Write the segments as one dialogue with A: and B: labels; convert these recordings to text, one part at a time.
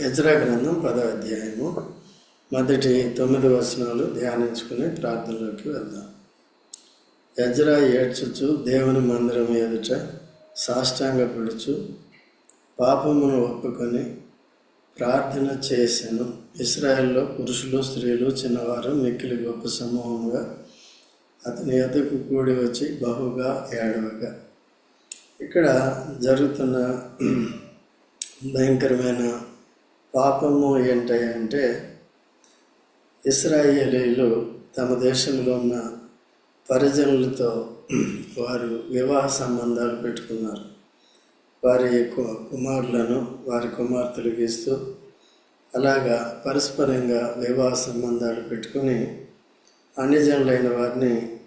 A: యజ్రా గ్రంథం పదో అధ్యాయము మొదటి తొమ్మిది వచనాలు ధ్యానించుకుని ప్రార్థనలోకి వెళ్దాం. యజ్రా ఏడ్చుచు దేవుని మందిరం ఎదుట సాష్టాంగపడుచు పాపమును ఒప్పుకొని ప్రార్థన చేశాను ఇస్రాయెల్లో పురుషులు స్త్రీలు చిన్నవారు మిక్కిలి గొప్ప సమూహంగా అతని ఎదుకు కూడి వచ్చి బహుగా ఏడవగా. ఇక్కడ జరుగుతున్న భయంకరమైన పాపము ఏంటంటే ఇస్రాయేలీలు తమ దేశంలో ఉన్న పరిజనులతో వారు వివాహ సంబంధాలు పెట్టుకున్నారు. వారి కుమారులను వారి కుమార్తెలకు ఇస్తూ అలాగా పరస్పరంగా వివాహ సంబంధాలు పెట్టుకుని అన్యజనులైన వారిని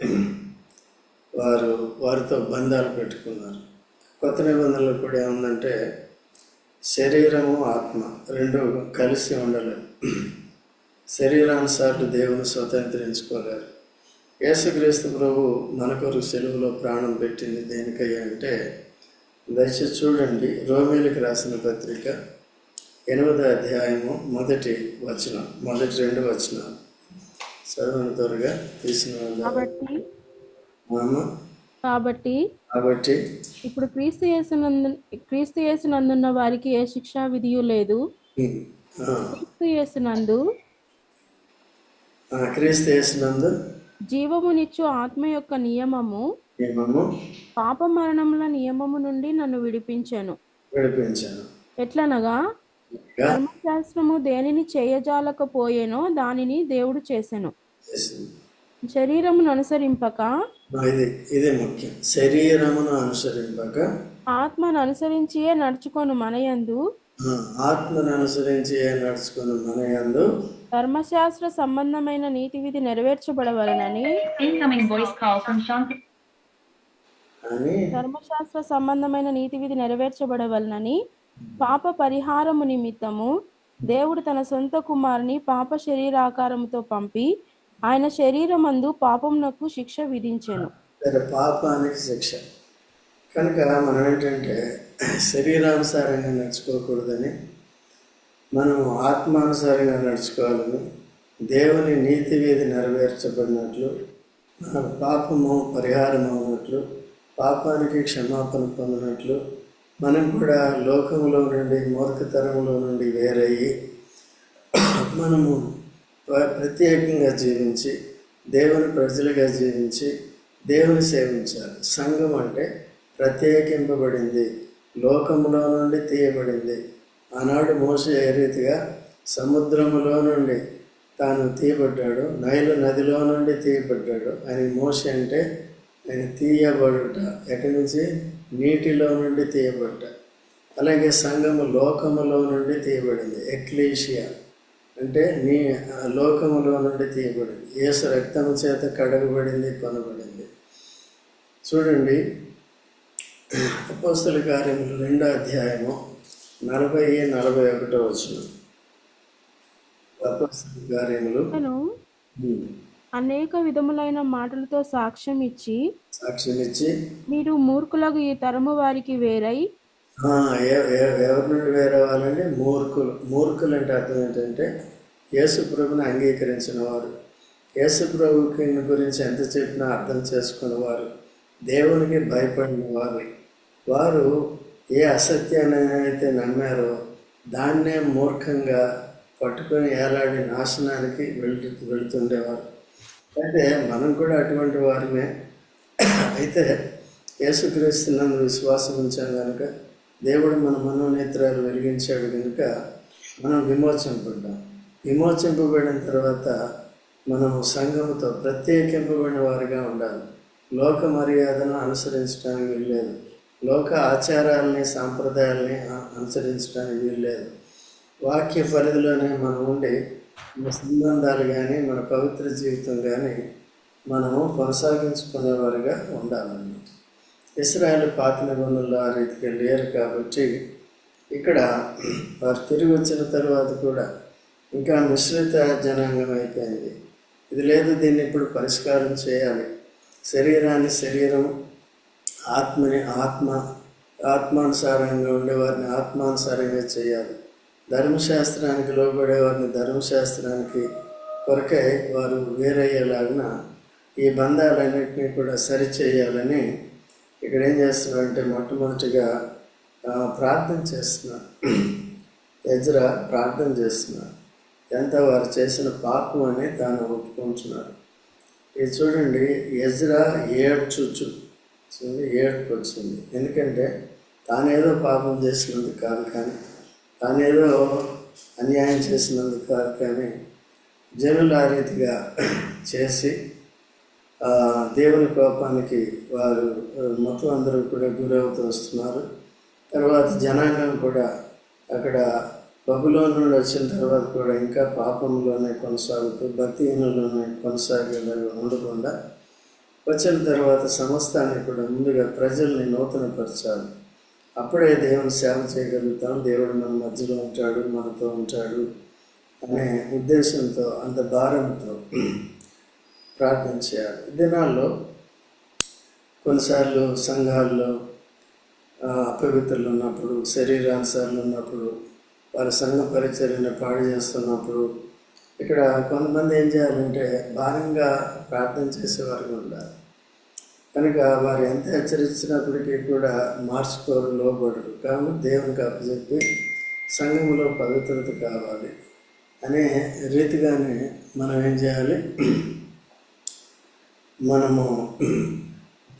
A: వారు వారితో బంధాలు పెట్టుకున్నారు. కొత్త నిబంధనలు కూడా ఏముందంటే శరీరము ఆత్మ రెండు కలిసి ఉండలేవు. శరీరానుసార్లు దేవుని స్వతంత్రించుకోలేరు యేసుక్రీస్తు ప్రభు మన కొరకు సెలవులో ప్రాణం పెట్టింది దేనికయ్యా అంటే దయచేసి చూడండి రోమేలకు రాసిన పత్రిక ఎనిమిదో అధ్యాయము మొదటి వచనం మొదటి రెండు వచనాలు. చదవని త్వరగా తీసిన వాళ్ళు
B: కాబట్టి కాబట్టి ఇప్పుడు క్రీస్తు యేసునందు క్రీస్తు యేసునందున్న వారికి ఏ శిక్షా విధియు లేదు. క్రీస్తు యేసునందు
A: క్రీస్తు యేసునందు
B: జీవమునిచ్చు ఆత్మ యొక్క నియమము
A: నియమము
B: పాప మరణముల నియమము నుండి నన్ను విడిపించాను.
A: విడిపించాను.
B: ఎట్లనగా ధర్మశాస్త్రము దేనిని చేయజాలకపోయేనో దానిని దేవుడు చేసెను.
A: చేసింది.
B: శరీరమును అనుసరింపక?
A: ఇది ఇది ముఖ్యం. శరీరమును అనుసరింపక.
B: ఆత్మను అనుసరించియే నడుచుకొను మనయందు.
A: ఆత్మను అనుసరించి నడుచుకుని మన యందు
B: ధర్మశాస్త్ర సంబంధమైన నీతి విధి నెరవేర్చబడవలనని.
A: అని.
B: ధర్మశాస్త్ర సంబంధమైన నీతి విధి నెరవేర్చబడవలనని. పాప పరిహారము నిమిత్తము దేవుడు తన సొంత కుమారుని పాప శరీరాకారముతో పంపి ఆయన శరీరమందు పాపమునకు శిక్ష విధించెను.
A: పాపానికి శిక్ష. కనుక మనం ఏంటంటే శరీరానుసారంగా నడుచుకోకూడదని మనము ఆత్మానుసారంగా నడుచుకోవాలని దేవుని నీతి వీధి నెరవేర్చబడినట్లు మన పాపము పరిహారం అవునట్లు పాపానికి క్షమాపణ పొందినట్లు మనం కూడా లోకంలో నుండి మూర్ఖతరంలో నుండి వేరయ్యి మనము ప్రత్యేకంగా జీవించి దేవుని ప్రజలుగా జీవించి దేవుని సేవించాలి. సంఘం అంటే ప్రత్యేకింపబడింది. లోకములో నుండి తీయబడింది. ఆనాడు మోస ఏ రీతిగా సముద్రములో నుండి తాను తీయబడ్డాడు నైలు నదిలో నుండి తీయబడ్డాడు ఆయన మోస అంటే ఆయన తీయబడుట ఎక్కడి నుంచి? నీటిలో నుండి తీయబడ్డ. అలాగే సంఘము లోకములో నుండి తీయబడింది. ఎక్లీషియా. అంటే నీ లోకములో నుండి తీయబడింది. యేసు రక్తము చేత కడగబడింది కొనబడింది. చూడండి అపోస్తుల కార్యములు రెండో అధ్యాయము నలభై నలభై ఒకటో వచ్చిన అపోస్తుల కార్యములు.
B: అనేక విధములైన మాటలతో సాక్ష్యం ఇచ్చి
A: సాక్ష్యం ఇచ్చి
B: మీరు మూర్ఖులకు ఈ తరము వారికి వేరై
A: ఎవరి నుండి వేరే వాళ్ళండి మూర్ఖులు మూర్ఖులు. అంటే అర్థం ఏంటంటే యేసు ప్రభుని అంగీకరించిన వారు యేసు ప్రభుకి గురించి ఎంత చెప్పినా అర్థం చేసుకునేవారు దేవునికి భయపడిన వారు వారు ఏ అసత్యాన్ని అయితే నమ్మారో దాన్నే మూర్ఖంగా పట్టుకొని ఏలాడి నాశనానికి వెళ్తు వెళుతుండేవారు. అయితే మనం కూడా అటువంటి వారినే అయితే యేసుక్రీస్తునందు విశ్వాసం ఉంచాం కనుక దేవుడు మన మనోనేత్రాలు వెలిగించాడు కనుక మనం విమోచింపడ్డాం విమోచింపబడిన తర్వాత మనము సంఘముతో ప్రత్యేకింపబడిన వారిగా ఉండాలి. లోక మర్యాదను అనుసరించడానికి వీల్లేదు. లోక ఆచారాలని సాంప్రదాయాలని అనుసరించడానికి వీల్లేదు. వాక్య పరిధిలోనే మనం ఉండి మన సంబంధాలు కానీ మన పవిత్ర జీవితం కానీ మనము కొనసాగించుకునేవారుగా ఉండాలన్నమాట. ఇస్రాయల్ పాత నిబంధనలు ఆ రీతిగా లేరు కాబట్టి ఇక్కడ వారు తిరిగి వచ్చిన తర్వాత కూడా ఇంకా మిశ్రిత జనాంగం అయిపోయింది. ఇది లేదు దీన్ని ఇప్పుడు పరిష్కారం చేయాలి. శరీరాన్ని శరీరం ఆత్మని ఆత్మ ఆత్మానుసారంగా ఉండేవారిని ఆత్మానుసారంగా చేయాలి. ధర్మశాస్త్రానికి లోబడేవారిని ధర్మశాస్త్రానికి కొరకై వారు వేరయ్యేలాగిన ఈ బంధాలన్నింటినీ కూడా సరిచేయాలని ఇక్కడ ఏం చేస్తున్నారంటే మొట్టమొదటిగా ప్రార్థన చేస్తున్నారు. ఎజ్రా ప్రార్థన చేస్తున్నారు. ఎంత వారు చేసిన పాపం అని తాను ఒప్పుకుంటున్నారు ఇది చూడండి ఎజ్రా ఏడ్చుచు చూడండి ఏడుపు వచ్చింది ఎందుకంటే తానేదో పాపం చేసినందుకు కాదు కానీ తానేదో అన్యాయం చేసినందుకు కాదు కానీ జనులు ఆ రీతిగా చేసి దేవుని కోపానికి వారు మొత్తం అందరూ కూడా గురవుతూ వస్తున్నారు. తర్వాత జనాంగం కూడా అక్కడ బబులోను నుండి వచ్చిన తర్వాత కూడా ఇంకా పాపంలోనే కొనసాగుతూ భక్తిహీనంలోనే కొనసాగేలాగా ఉండకుండా వచ్చిన తర్వాత సమస్తాన్ని కూడా ముందుగా ప్రజల్ని నూతనపరచాలి. అప్పుడే దేవుని సేవ చేయగలుగుతాం. దేవుడు మన మధ్యలో ఉంటాడు మనతో ఉంటాడు అనే ఉద్దేశంతో అంత భారంతో ప్రార్థన చేయాలి. ఈ దినాల్లో కొన్నిసార్లు సంఘాల్లో అపవిత్రులు ఉన్నప్పుడు శరీరానుసార్లు ఉన్నప్పుడు వారి సంఘ పరిచర్యను పాడు చేస్తున్నప్పుడు ఇక్కడ కొంతమంది ఏం చేయాలంటే భారంగా ప్రార్థన చేసేవారు ఉండాలి. కనుక వారు ఎంత హెచ్చరించినప్పటికీ కూడా మార్చుకోరు లోబడరు. కాబట్టి దేవునికి అప్పచెప్పి సంఘంలో పవిత్రత కావాలి. అనే రీతిగానే మనం ఏం చేయాలి? మనము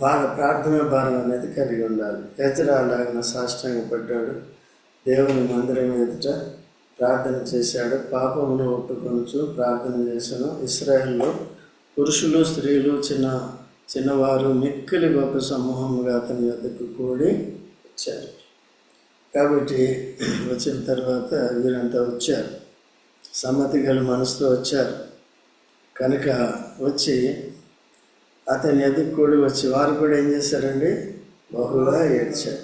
A: బాగా ప్రార్థన భారం అనేది కలిగి ఉండాలి. ఎజరా అలాగిన సాష్టాంగపడ్డాడు దేవుని మందిరం ఎదుట ప్రార్థన చేశాడు. పాపమును ఒట్టుకొనుచు ప్రార్థన చేశాను. ఇస్రాయల్లో పురుషులు స్త్రీలు చిన్న చిన్నవారు మిక్కిలి గొప్ప సమూహంగా అతని వద్దకు కూడి వచ్చారు. కాబట్టి వచ్చిన తర్వాత వీరంతా వచ్చారు. సమ్మతి గల మనసుతో వచ్చారు. కనుక వచ్చి అతని ఎదుగు కూడి వచ్చి వారు కూడా ఏం చేశారండి? బహుగా ఏడ్చారు.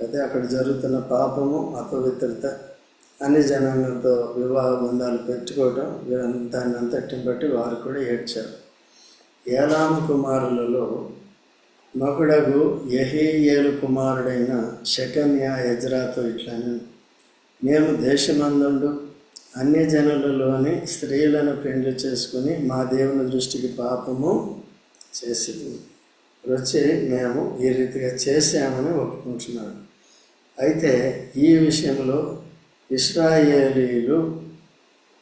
A: అయితే అక్కడ జరుగుతున్న పాపము అపవిత్రత అన్ని జనాలతో వివాహ బంధాలు పెట్టుకోవడం దాన్ని అంతటిని బట్టి వారు కూడా ఏడ్చారు. ఏలాం కుమారులలో మగుడగు యహీయేలు కుమారుడైన షకన్యా ఎజ్రాతో ఇట్లని మేము దేశమందుండు అన్య జనులలోని స్త్రీలను పెండ్లు చేసుకుని మా దేవుని దృష్టికి పాపము చేసింది. వచ్చి మేము ఈ రీతిగా చేశామని ఒప్పుకుంటున్నాడు అయితే ఈ విషయంలో ఇస్రాయేలీలు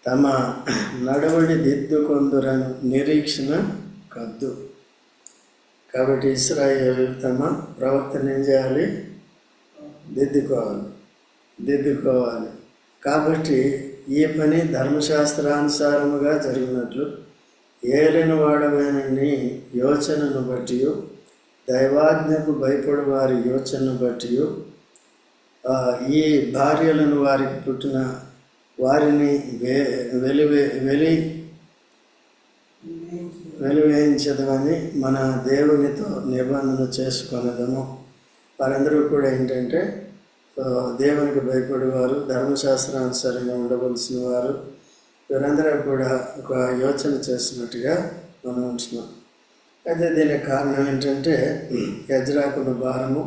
A: తమ నడవడి దిద్దుకొందురను నిరీక్షణ కద్దు. కాబట్టి ఇస్రాయేలు తమ ప్రవర్తన ఏం చేయాలి? దిద్దుకోవాలి. దిద్దుకోవాలి. కాబట్టి ఈ పని ధర్మశాస్త్రానుసారముగా జరిగినట్లు ఏలిన వాడమైన యోచనను బట్టి దైవాజ్ఞకు భయపడు వారి యోచనను బట్టి ఈ భార్యలను వారికి పుట్టిన వారిని వే వెలివే వెలి వెలివేయించదమని మన దేవునితో నిబంధన చేసుకునేదము. వారందరూ కూడా ఏంటంటే దేవునికి భయపడేవారు ధర్మశాస్త్రానుసారంగా ఉండవలసిన వారు. వీరందరూ కూడా ఒక యోచన చేస్తున్నట్టుగా మనం ఉంటున్నాం. అయితే దీనికి కారణం ఏంటంటే యజ్రాకున్న భారము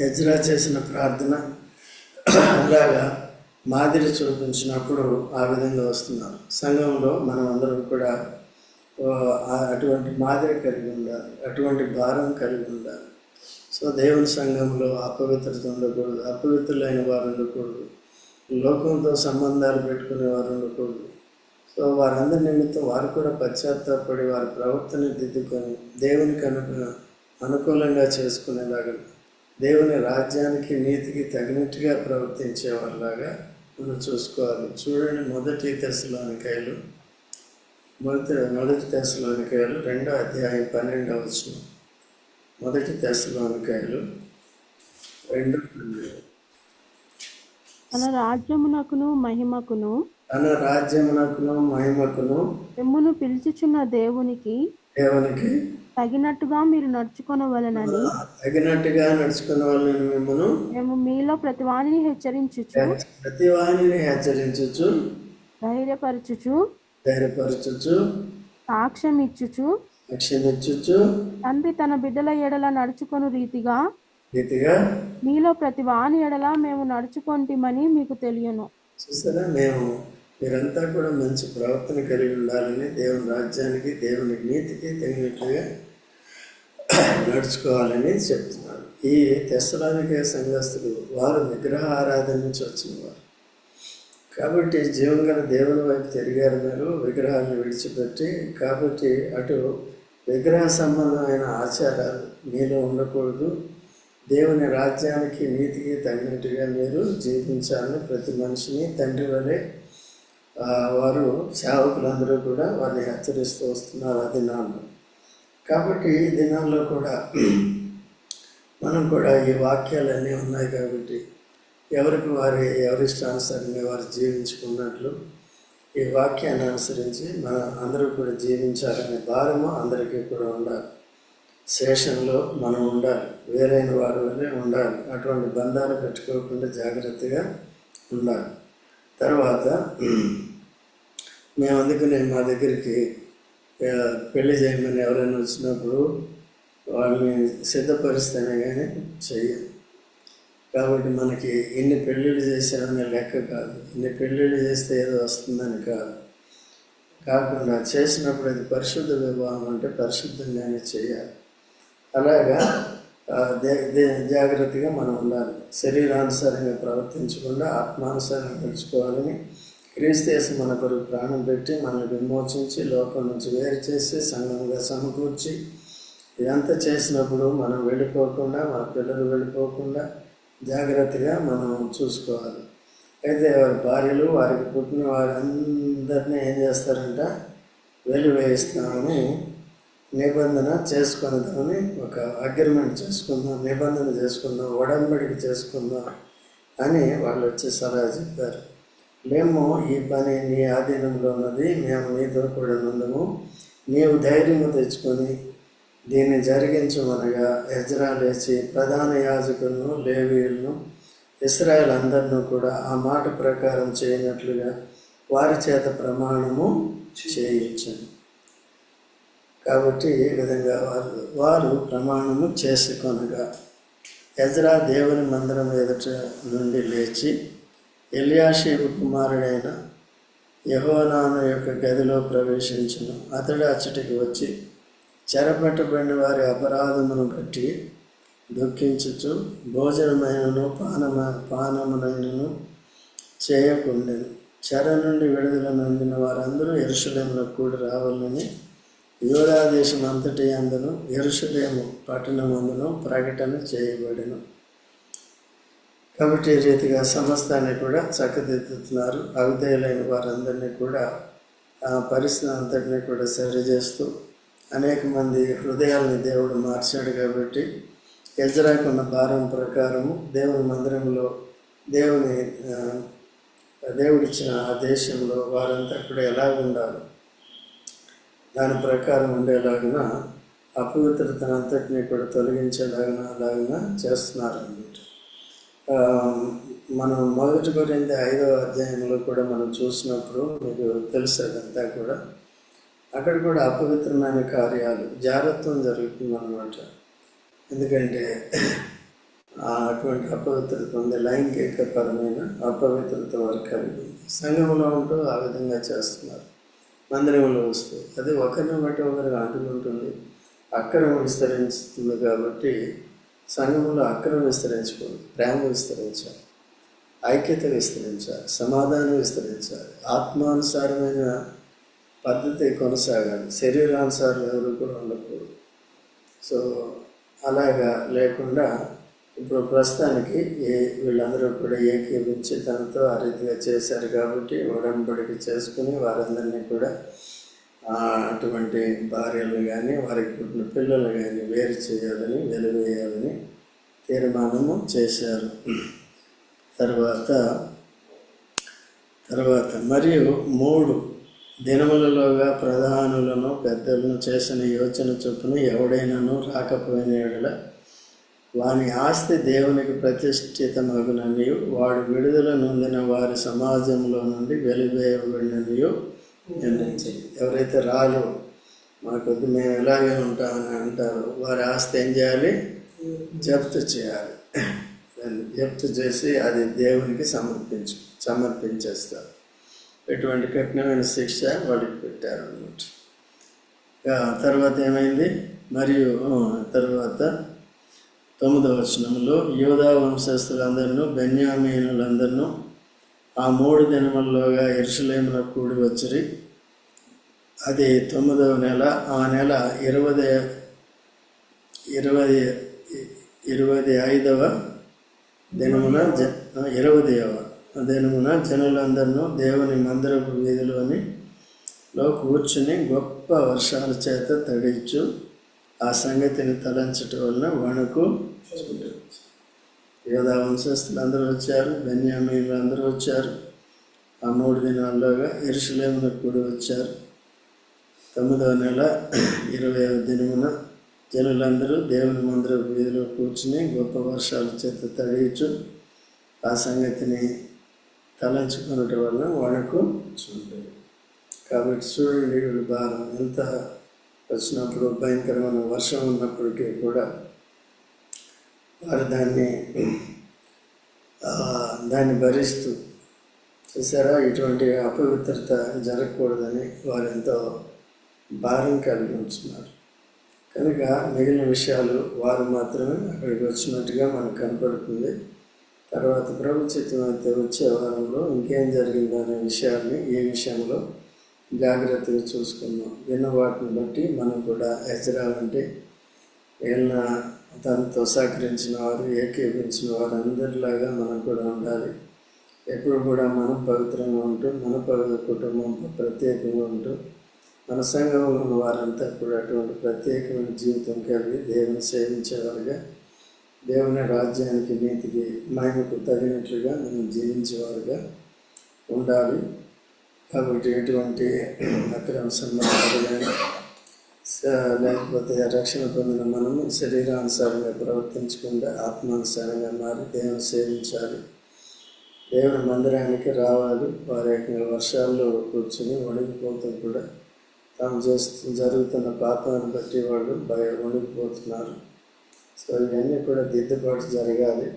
A: యజ్రా చేసిన ప్రార్థన అలాగా మాదిరి చూపించినప్పుడు ఆ విధంగా వస్తున్నారు. సంఘంలో మనం అందరం కూడా అటువంటి మాదిరి కలిగి ఉండాలి అటువంటి భారం కలిగి ఉండాలి. సో దేవుని సంఘంలో అపవిత్రత ఉండకూడదు అపవిత్రులైన వారు ఉండకూడదు. లోకంతో సంబంధాలు పెట్టుకునే వారు ఉండకూడదు. సో వారందరి నిమిత్తం వారు కూడా పశ్చాత్తాపడి వారి ప్రవర్తన దిద్దుకొని దేవునికి అను అనుకూలంగా చేసుకునేలాగా దేవుని రాజ్యానికి నీతికి తగినట్టుగా ప్రవర్తించేవారిలాగా మనం చూసుకోవాలి. చూడండి మొదటి దశలోనికాయలు మొదటి మొదటి దశలోనికాయలు రెండో అధ్యాయం పన్నెండవ వచ్చిన మొదటి దశలోనికాయలు రెండు పన్నెండు.
B: తన రాజ్యమునకును మహిమకును
A: తన రాజ్యమునకును మహిమకును
B: మిమ్మును పిలుచుచున్న దేవునికి
A: దేవునికి
B: తగినట్టుగా మీరు నడుచుకొనవలనని
A: తగినట్టుగా నడుచుకున్న వాళ్ళని మిమ్మను
B: మేము మీలో ప్రతి వాణిని హెచ్చరించుచు
A: ప్రతి వాణిని హెచ్చరించుచు
B: ధైర్యపరచుచు
A: ధైర్యపరచుచు
B: సాక్ష్యం ఇచ్చుచు
A: రక్షణించుచు
B: తండ్రి తన బిడ్డల ఎడల నడుచుకొను రీతిగా
A: రీతిగా
B: మీలో ప్రతి వాని ఎడల మేము నడుచుకొంటిమని మీకు తెలియను.
A: చూసారా మేము మీరంతా కూడా మంచి ప్రవర్తన కలిగి ఉండాలని దేవుని రాజ్యానికి దేవుని నీతికి తగినట్లుగా నడుచుకోవాలని చెప్తున్నారు. ఈ తెస్తలానికే సంఘస్థులు వారు విగ్రహ ఆరాధన నుంచి వచ్చిన వారు కాబట్టి జీవం గల దేవుని వైపు తిరిగారు మీరు విగ్రహాలను విడిచిపెట్టి కాబట్టి అటు విగ్రహ సంబంధమైన ఆచారాలు మీలో ఉండకూడదు. దేవుని రాజ్యానికి నీతికి తగినట్టుగా మీరు జీవించాలని ప్రతి మనిషిని తండ్రి వలె వారు సేవకులందరూ కూడా వారిని హెచ్చరిస్తూ వస్తున్నారు ఆ దినాల్లో. కాబట్టి ఈ దినాల్లో కూడా మనం కూడా ఈ వాక్యాలన్నీ ఉన్నాయి కాబట్టి ఎవరికి వారి ఎవరిష్టానుసారంగా వారు జీవించుకున్నట్లు ఈ వాక్యాన్ని అనుసరించి మన అందరూ కూడా జీవించాలనే భారము అందరికీ కూడా ఉండాలి. శేషంలో మనం ఉండాలి. వేరైన వారి వల్లే ఉండాలి. అటువంటి బంధాలు పెట్టుకోకుండా జాగ్రత్తగా ఉండాలి. తర్వాత మేము అందుకనే మా దగ్గరికి పెళ్ళి చేయమని ఎవరైనా వచ్చినప్పుడు వాళ్ళని సిద్ధపరిస్తేనే కానీ చెయ్యం. కాబట్టి మనకి ఇన్ని పెళ్ళిళ్ళు చేసామనే లెక్క కాదు. ఇన్ని పెళ్ళిళ్ళు చేస్తే ఏదో వస్తుందని కాదు. కాకుండా చేసినప్పుడు అది పరిశుద్ధ వివాహం అంటే పరిశుద్ధంగానే చేయాలి. అలాగా దే- దే- జాగ్రత్తగా మనం ఉండాలి. శరీరానుసారంగా ప్రవర్తించకుండా ఆత్మానుసారంగా తెలుసుకోవాలని క్రీస్తేసి మన కొరకు ప్రాణం పెట్టి మనల్ని విమోచించి లోకం నుంచి వేరు చేసి సంఘంగా సమకూర్చి ఇదంతా చేసినప్పుడు మనం వెళ్ళిపోకుండా మన పిల్లలు వెళ్ళిపోకుండా జాగ్రత్తగా మనం చూసుకోవాలి. అయితే వారి భార్యలు వారికి పుట్టిన వారందరినీ ఏం చేస్తారంట? వెలివేయిస్తామని నిబంధన చేసుకునేదామని ఒక అగ్రిమెంట్ చేసుకుందాం నిబంధన చేసుకుందాం ఒడంబడికి చేసుకుందాం అని వాళ్ళు వచ్చి సలహా చెప్పారు. మేము ఈ పని నీ ఆధీనంలో ఉన్నది మేము నీతో కూడా ఉండము నీవు ధైర్యము తెచ్చుకొని దీన్ని జరిగించమనగా ఎజ్రా లేచి ప్రధాన యాజకులను లేవీయులను ఇస్రాయల్ అందరినూ కూడా ఆ మాట ప్రకారం చేయనట్లుగా వారి చేత ప్రమాణము చేయించండి కాబట్టి ఈ విధంగా వారు వారు ప్రమాణము చేసుకొనగా ఎజ్రా దేవుని మందిరం ఎదుట నుండి లేచి ఎలియాషీపు కుమారుడైన యహోనాను యొక్క గదిలో ప్రవేశించను. అతడు అచ్చటికి వచ్చి చెరపట్టబడిన వారి అపరాధమును బట్టి దుఃఖించుచు భోజనమైనను పానమ పానమునైనను చేయకుండెను. చెర నుండి విడుదల నొందిన వారందరూ ఎరుషలేములో కూడి రావాలని యూరాదేశం అంతటి అందును ఎరుషలేము పట్టణమందును ప్రకటన చేయబడిను. కాబట్టి రీతిగా సమస్తాన్ని కూడా చక్కదిద్దుతున్నారు. అవిధేయులైన వారందరినీ కూడా ఆ పరిస్థితి అంతటినీ కూడా సరిచేస్తూ అనేక మంది హృదయాల్ని దేవుడు మార్చాడు కాబట్టి ఎజరాకున్న భారం ప్రకారము దేవుని మందిరంలో దేవుని దేవుడిచ్చిన ఆ దేశంలో వారంతా కూడా ఎలా ఉండాలి దాని ప్రకారం ఉండేలాగిన అపవిత్రతను అంతటినీ కూడా తొలగించేలాగిన అలాగిన చేస్తున్నారనమాట మనం మొదటి గురించి ఐదవ అధ్యాయంలో కూడా మనం చూసినప్పుడు మీకు తెలుసు అదంతా కూడా. అక్కడ కూడా అపవిత్రమైన కార్యాలు జాగ్రత్తం జరుగుతుందన్నమాట. ఎందుకంటే అటువంటి అపవిత్రత ఉంది లైంగికపరమైన అపవిత్రత వరకు కలిగి సంఘంలో ఉంటూ ఆ విధంగా చేస్తున్నారు. మందిరంలో వస్తుంది అది ఒకరిని బట్టి ఒకరికి అంటుకుంటుంది అక్రమం విస్తరిస్తుంది కాబట్టి సంఘంలో అక్రమం విస్తరించుకోండి ప్రేమ విస్తరించాలి ఐక్యత విస్తరించాలి సమాధానం విస్తరించాలి. ఆత్మానుసారమైన పద్ధతి కొనసాగాలి. శరీరానుసారం ఎవరు కూడా ఉండకూడదు. సో అలాగా లేకుండా ఇప్పుడు ప్రస్తుతానికి ఏ వీళ్ళందరూ కూడా ఏకీభించి తనతో ఆ రీతిగా చేశారు కాబట్టి ఉడంబడిక చేసుకుని వారందరినీ కూడా అటువంటి భార్యలు కానీ వారికి పుట్టిన పిల్లలు కానీ వేరు చేయాలని వెలివేయాలని తీర్మానము చేశారు. తర్వాత తర్వాత మరియు మూడు దినములలోగా ప్రధానులను పెద్దలను చేసిన యోచన చొప్పున ఎవడైనాను రాకపోయిన వాని ఆస్తి దేవునికి ప్రతిష్ఠితమగుననియు వాడు విడుదల నొందిన వారి సమాజంలో నుండి వెలివేయబడిననియు నిర్ణయించింది ఎవరైతే రాలు మాకొద్దు మేము ఇలాగే ఉంటామని అంటారో వారి ఆస్తి ఏం చేయాలి? జప్తు చేయాలి. దాన్ని జప్తు చేసి అది దేవునికి సమర్పించు సమర్పించేస్తారు. ఎటువంటి కఠినమైన శిక్ష వాళ్ళకి పెట్టారు అన్నమాట తర్వాత ఏమైంది? మరియు తర్వాత తొమ్మిదవ వచనంలో యోధా వంశస్థులందరినూ బెన్యామీనులందరినూ ఆ మూడు దినముల్లోగా ఎరుసలేమున కూడి వచ్చిరి. అది తొమ్మిదవ నెల ఆ నెల ఇరవై ఇరవై ఇరవై ఐదవ దినమున జ ఇరవదవ దినమున జనులందరినూ దేవుని మందిరపు వీధిలోని లో కూర్చుని గొప్ప వర్షాల చేత తడిచు ఆ సంగతిని తలంచటం వలన వణుకు యోధా వంశస్థులు అందరూ వచ్చారు బెన్యామీలు అందరూ వచ్చారు. ఆ మూడు దినాల్లోగా ఇరుషులేమున కూడి వచ్చారు. తొమ్మిదవ నెల ఇరవై దినమున జనులందరూ దేవుని మందిర వీధిలో కూర్చుని గొప్ప వర్షాల చేత తడియచు ఆ సంగతిని తలంచుకున్నటం వలన వణకు చూడలేదు కాబట్టి చూడండి వీళ్ళు భారం. ఎంత వచ్చినప్పుడు భయంకరమైన వర్షం ఉన్నప్పటికీ కూడా వారు దాన్ని దాన్ని భరిస్తూ చూసారా? ఇటువంటి అపవిత్రత జరగకూడదని వారు ఎంతో భారం కలిగి ఉంటున్నారు. కనుక మిగిలిన విషయాలు వారు మాత్రమే అక్కడికి వచ్చినట్టుగా మనకు కనపడుతుంది. తర్వాత ప్రభుత్వం అయితే వచ్చే వారంలో ఇంకేం జరిగిందనే విషయాన్ని ఈ విషయంలో జాగ్రత్తగా చూసుకున్నాం విన్న వాటిని బట్టి మనం కూడా ఎజరా అంటే వీళ్ళ తనతో సహకరించిన వారు ఏకీపించిన వారు అందరిలాగా మనం కూడా ఉండాలి. ఎప్పుడు కూడా మనం పవిత్రంగా ఉంటూ మన పవిత్ర కుటుంబం ప్రత్యేకంగా ఉంటూ మన సంఘంలో ఉన్న వారంతా కూడా అటువంటి ప్రత్యేకమైన జీవితం కలిగి దేవుని సేవించేవారుగా దేవుని రాజ్యానికి నీతికి మహిమకు తగినట్లుగా మనం జీవించేవారుగా ఉండాలి. కాబట్టి ఎటువంటి అక్రమ సంబంధాలు కానీ లేకపోతే రక్షణ పొందిన మనము శరీరానుసారంగా ప్రవర్తించకుండా ఆత్మానుసారంగా మారి దేవుని సేవించాలి. దేవుని మందిరానికి రావాలి. వారేకంగా వర్షాల్లో కూర్చుని వణికిపోతూ కూడా తాము చేస్తు జరుగుతున్న పాపాన్ని బట్టి వాళ్ళు భయ వణికిపోతున్నారు. సో ఇవన్నీ కూడా దిద్దుబాటు జరగాలి.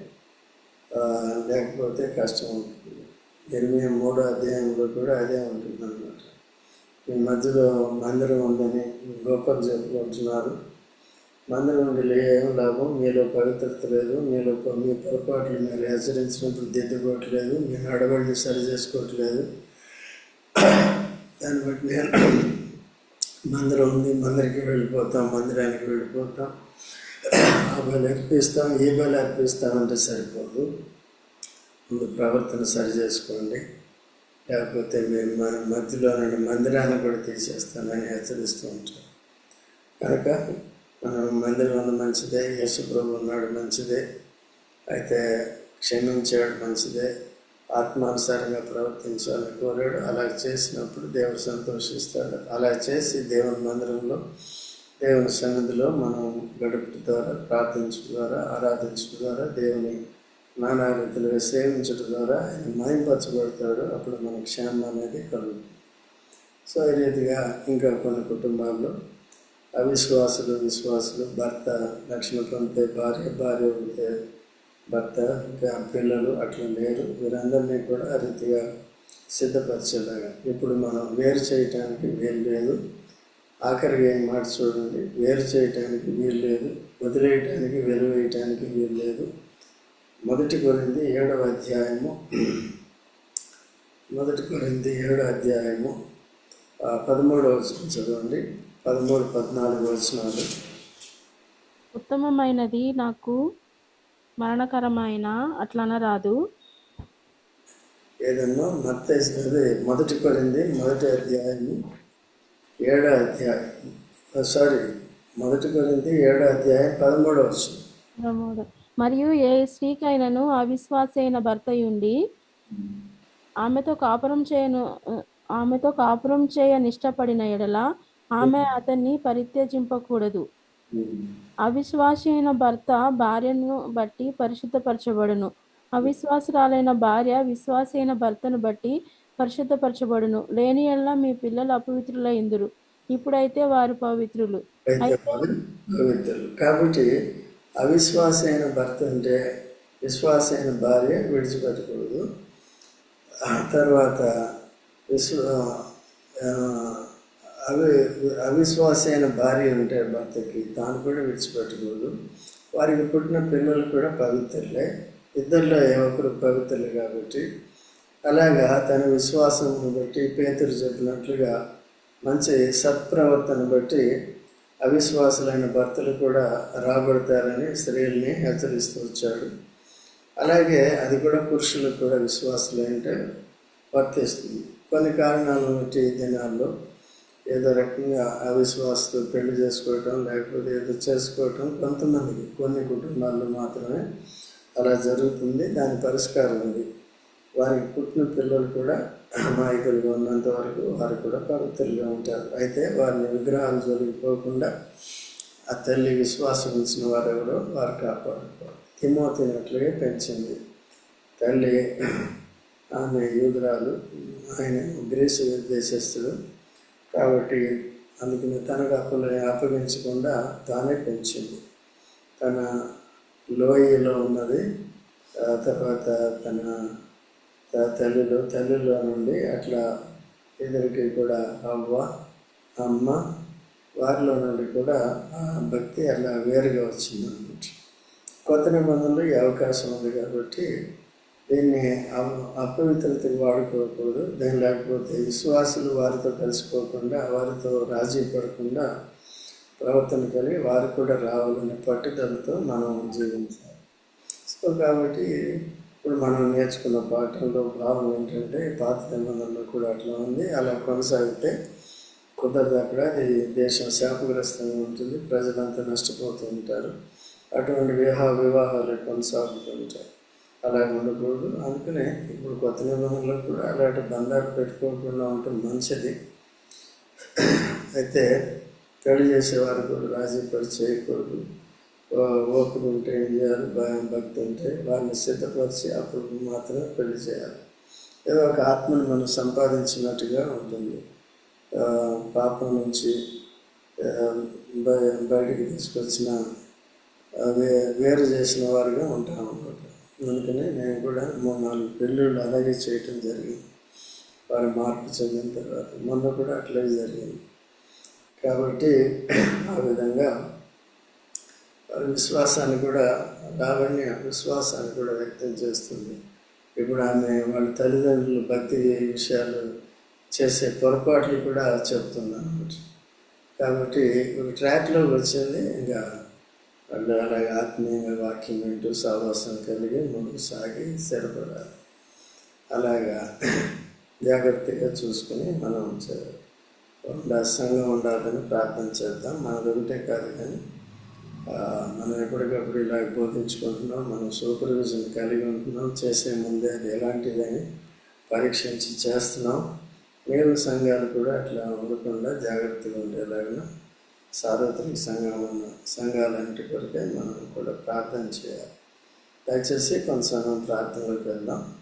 A: లేకపోతే కష్టం అవుతుంది. ఎనిమిది మూడో అధ్యాయంలో కూడా అదే ఉంటుందన్నమాట. ఈ మధ్యలో మందిరం ఉందని గొప్పలు చెప్పుకుంటున్నారు మందిరం ఉండి ఏం లాభం? మీలో పవిత్రత లేదు. మీలో మీ పొరపాట్లు మీరు హెచ్చరించినప్పుడు దిద్దుకోవట్లేదు మీ నడవడిని సరి చేసుకోవట్లేదు. దాన్ని బట్టి నేను మందిరం ఉంది. మందిరికి వెళ్ళిపోతాం. మందిరానికి వెళ్ళిపోతాం. ఆ బలి అర్పిస్తాం. ఈ బలి అర్పిస్తామంటే సరిపోదు. ముందు ప్రవర్తన సరి చేసుకోండి. లేకపోతే మీరు మన మధ్యలో నుండి మందిరాన్ని కూడా తీసేస్తానని హెచ్చరిస్తూ ఉంటారు కనుక మనం మందిరం ఉన్న మంచిదే యేసుప్రభు ఉన్నాడు మంచిదే అయితే క్షమించాడు మంచిదే ఆత్మానుసారంగా ప్రవర్తించాలని కోరాడు. అలా చేసినప్పుడు దేవుడు సంతోషిస్తాడు. అలా చేసి దేవుని మందిరంలో దేవుని సన్నిధిలో మనం గడుపు ద్వారా ప్రార్థించడం ద్వారా ఆరాధించడం ద్వారా దేవుని నానా రీతిలుగా సేవించడం ద్వారా ఆయన మాయపరచబడతాడు. అప్పుడు మన క్షేమం అనేది కలుగుతుంది. సో ఈ రీతిగా ఇంకా కొన్ని కుటుంబాల్లో అవిశ్వాసులు విశ్వాసులు భర్త రక్షణ పొందితే భార్య భార్య ఉంటే భర్త ఇంకా పిల్లలు అట్లా లేరు. వీరందరినీ కూడా ఆ రీతిగా సిద్ధపరిచేలాగా. ఇప్పుడు మనం వేరు చేయటానికి వీలు లేదు. ఆఖరిగా ఏం మాట చూడండి? వేరు చేయటానికి వీలు లేదు. వదిలేయటానికి వెలువేయటానికి వీలు లేదు. మొదటి కొరింది ఏడవ అధ్యాయము. మొదటి కొరింది ఏడవ అధ్యాయము. పదమూడవ వచనం చదవండి. పదమూడు పద్నాలుగు వచనాలు.
B: ఉత్తమమైనది నాకు మరణకరమైన అట్లనరాదు.
A: ఏదన్నా మత్త అదే మొదటి కొరింది మొదటి అధ్యాయము. ఏడో అధ్యాయం. సారీ మొదటి కొరింది ఏడో అధ్యాయం పదమూడవ వచనం.
B: మరియు ఏ స్త్రీకైనను అవిశ్వాసి అయిన భర్త ఉండి ఆమెతో కాపురం చేయను ఆమెతో కాపురం చేయ నిష్టపడిన ఎడల ఆమె అతన్ని పరిత్యజింపకూడదు. అవిశ్వాసి అయిన భర్త భార్యను బట్టి పరిశుద్ధపరచబడును. అవిశ్వాసురాలైన భార్య విశ్వాసి అయిన భర్తను బట్టి పరిశుద్ధపరచబడును. లేని ఎడల మీ పిల్లలు అపవిత్రులైందురు. ఇప్పుడైతే వారు పవిత్రులు.
A: అయితే వారు పవిత్రులు. కాబట్టి అవిశ్వాస అయిన భర్త అంటే విశ్వాస అయిన భార్య విడిచిపెట్టకూడదు. తర్వాత విశ్వ అవి అవిశ్వాస అయిన భార్య ఉంటే భర్తకి తాను కూడా విడిచిపెట్టకూడదు. వారికి పుట్టిన పిల్లలు కూడా పవిత్రులే. ఇద్దరిలో ఏ ఒక్కరు పవిత్రులు కాబట్టి. అలాగా తన విశ్వాసం బట్టి పేతురు చెప్పినట్లుగా మంచి సత్ప్రవర్తన బట్టి అవిశ్వాసులైన భర్తలు కూడా రాబడతారని స్త్రీల్ని హెచ్చరిస్తూ వచ్చాడు. అలాగే అది కూడా పురుషులకు కూడా విశ్వాసులంటే వర్తిస్తుంది. కొన్ని కారణాలను బట్టి ఈ దినాల్లో ఏదో రకంగా అవిశ్వాసతో పెళ్ళి చేసుకోవటం లేకపోతే ఏదో చేసుకోవటం కొంతమందికి కొన్ని కుటుంబాల్లో మాత్రమే అలా జరుగుతుంది. దాని పరిష్కారం ఉంది వారికి పుట్టిన పిల్లలు కూడా అమాయకులుగా ఉన్నంత వరకు వారు కూడా పవిత్రులుగా ఉంటారు. అయితే వారిని విగ్రహాలు జరిగిపోకుండా ఆ తల్లి విశ్వాసం ఉంచిన వారెవరో వారు కాపాడుకోవాలి. తిమోతినట్లుగా పెంచింది తల్లి ఆమె యూదురాలు ఆయన గ్రీసు దేశస్థుడు కాబట్టి అందుకని తనకు అప్పులని అప్పగించకుండా తానే పెంచింది తన లోయలో ఉన్నది తర్వాత తన తల్లిలో తల్లిలో నుండి అట్లా ఇద్దరికి కూడా అవ్వ అమ్మ వారిలో నుండి కూడా ఆ భక్తి అలా వేరుగా వచ్చింది అనమాట కొత్త నిబంధనలు ఈ అవకాశం ఉంది కాబట్టి దీన్ని అపవిత్రతకు వాడుకోకూడదు. దాని లేకపోతే విశ్వాసులు వారితో కలిసిపోకుండా వారితో రాజీ పడకుండా ప్రవర్తన కలిగి వారు కూడా రావాలనే పట్టుదలతో మనం జీవించాలి. సో కాబట్టి ఇప్పుడు మనం నేర్చుకున్న పాఠంలో భావం ఏంటంటే పాత నిబంధనలో కూడా అట్లా ఉంది. అలా కొనసాగితే కుదరదు అక్కడ. అది దేశం శాపగ్రస్తంగా ఉంటుంది. ప్రజలంతా నష్టపోతూ ఉంటారు. అటువంటి వివాహ వివాహాలు కొనసాగుతూ ఉంటాయి. అలా ఉండకూడదు. అందుకనే ఇప్పుడు కొత్త నిబంధనలు కూడా అలాంటి బంధాలు పెట్టుకోకుండా ఉండటం మంచిది. అయితే పెళ్ళి చేసేవారు కూడా రాజీ పడి చేయకూడదు. ఓపిక ఉంటే ఏం చేయాలి భయం భక్తి ఉంటే వారిని సిద్ధపరిచి అప్పుడు మాత్రమే పెళ్ళి చేయాలి. ఏదో ఒక ఆత్మను మనం సంపాదించినట్టుగా ఉంటుంది. పాపం నుంచి బయటికి తీసుకొచ్చిన వే వేరు చేసిన వారుగా ఉంటాం అన్నమాట. అందుకని నేను కూడా మూడు నాలుగు పెళ్ళిళ్ళు అలాగే చేయటం జరిగింది. వారు మార్పు చెందిన తర్వాత మొన్న కూడా అట్లాగే జరిగింది. కాబట్టి ఆ విధంగా విశ్వాసాన్ని కూడా లావణ్య విశ్వాసాన్ని కూడా వ్యక్తం చేస్తుంది. ఇప్పుడు ఆమె వాళ్ళ తల్లిదండ్రులు భక్తి విషయాలు చేసే పొరపాట్లు కూడా చెప్తుంది అనమాట కాబట్టి ఒక ట్రాక్లో వచ్చింది. ఇంకా వాళ్ళు అలాగే ఆత్మీయంగా వాక్యం వింటూ సావాసం కలిగి ముందుకు సాగి స్థిరపడాలి. అలాగా జాగ్రత్తగా చూసుకుని మనం చే- సంఘం ఉండాలని ప్రార్థన చేద్దాం. మనది ఒకటే కాదు కానీ మనం ఎప్పటికప్పుడు ఇలా బోధించుకుంటున్నాం మనం సూపర్విజన్ కలిగి ఉంటున్నాం చేసే ముందే అది ఎలాంటిదని పరీక్షించి చేస్తున్నాం. మిగిలిన సంఘాలు కూడా అట్లా ఉండకుండా జాగ్రత్తగా ఉండేలాగా సార్వత్రిక సంఘం ఉన్న సంఘాలంటి కొరకే మనం కూడా ప్రార్థన చేయాలి. దయచేసి కొంత సమయం ప్రార్థనలోకి వెళ్దాం.